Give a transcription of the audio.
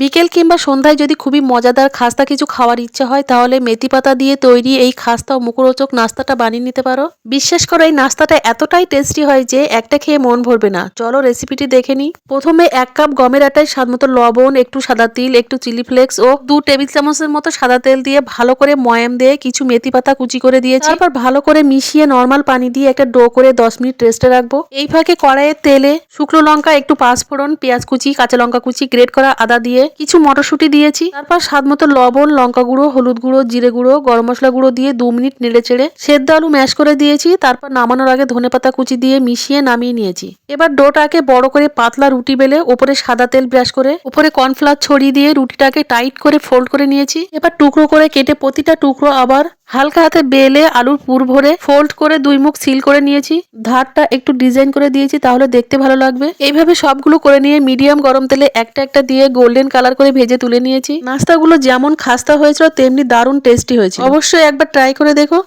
বিকেল কিংবা সন্ধ্যায় যদি খুবই মজাদার খাস্তা কিছু খাওয়ার ইচ্ছা হয়, তাহলে মেথি পাতা দিয়ে তৈরি এই খাস্তা ও মুখরোচক নাস্তাটা বানিয়ে নিতে পারো। বিশ্বাস করো, এই নাস্তাটা এতটাই টেস্টি হয় যে একটা খেয়ে মন ভরবে না। চলো রেসিপিটি দেখে নিই। প্রথমে এক কাপ গমের আটায় স্বাদ মতো লবণ, একটু সাদা তিল, একটু চিলি ফ্লেক্স ও দু টেবিল চামচের মতো সাদা তেল দিয়ে ভালো করে ময়াম দিয়ে কিছু মেথি পাতা কুচি করে দিয়েছি। তারপর ভালো করে মিশিয়ে নর্মাল পানি দিয়ে একটা ডো করে দশ মিনিট রেস্টে রাখব। এই ফাঁকে কড়াইয়ের তেলে শুকনো লঙ্কা, একটু পাঁচফোড়ন, পেঁয়াজ কুচি, কাঁচা লঙ্কা কুচি গ্রেট করা আদা দিয়ে কিছু মটরশুঁটি দিয়েছি। তারপর স্বাদ মতো লবণ, লঙ্কা গুঁড়ো, হলুদ গুঁড়ো, জিরে গুঁড়ো, গরম মশলা গুঁড়ো দিয়ে দু মিনিট নেড়ে চেড়ে সেদ্ধ আলু ম্যাশ করে দিয়েছি। তারপর নামানোর আগে ধনেপাতা কুচি দিয়ে মিশিয়ে নামিয়ে নিয়েছি। এবার ডোটাকে বড় করে পাতলা রুটি বেলে ওপরে সাদা তেল ব্রাশ করে উপরে কর্নফ্লাওয়ার ছড়িয়ে দিয়ে রুটিটাকে টাইট করে ফোল্ড করে নিয়েছি। এবার টুকরো করে কেটে প্রতিটা টুকরো আবার হালকা হাতে বেলে আলুর পুর ভরে ফোল্ড করে দুই মুখ সিল করে নিয়েছি। ধারটা একটু ডিজাইন করে দিয়েছি, তাহলে দেখতে ভালো লাগবে। এইভাবে সবগুলো করে নিয়ে মিডিয়াম গরম তেলে একটা একটা দিয়ে গোল্ডেন কালার করে ভেজে তুলে নিয়েছি। নাস্তাগুলো যেমন খাস্তা হয়েছিল, তেমনি দারুণ টেস্টি হয়েছে অবশ্যই একবার ট্রাই করে দেখো।